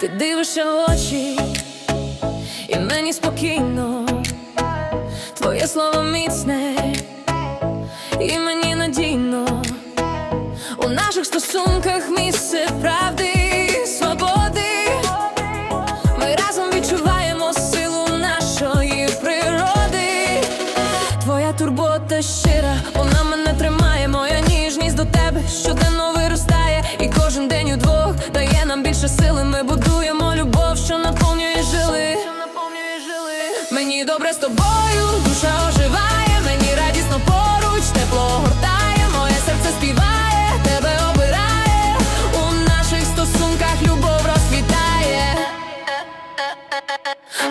ти дивишся в очі, і мені спокійно, твоє слово міцне, і мені надійно у наших стосунках місце правди свободи. Ми разом відчуваємо силу нашої природи. Твоя турбота щира, вона мене тримає, моя ніжність до тебе щоденно. Мені добре з тобою, душа оживає, мені радісно поруч, тепло огортає, моє серце співає, тебе обирає, у наших стосунках любов розквітає.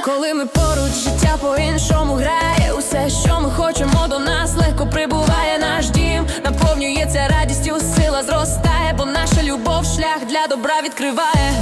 Коли ми поруч, життя по-іншому грає, усе, що ми хочемо, до нас легко прибуває наш дім, наповнюється радістю, сила зростає, бо наша любов шлях для добра відкриває.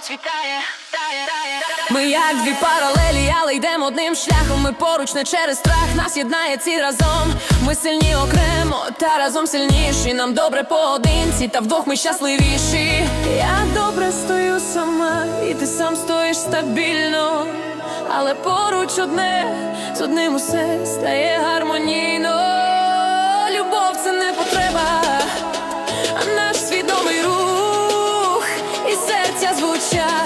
Процвітає. Тає, тає, тає. Ми як дві паралелі, але йдемо одним шляхом. Ми поруч не через страх, нас єднає ці разом. Ми сильні окремо, та разом сильніші. Нам добре поодинці, та вдвох ми щасливіші. Я добре стою сама, і ти сам стоїш стабільно. Але поруч одне, з одним усе стає гармонійно. Любов це не потреба, звучать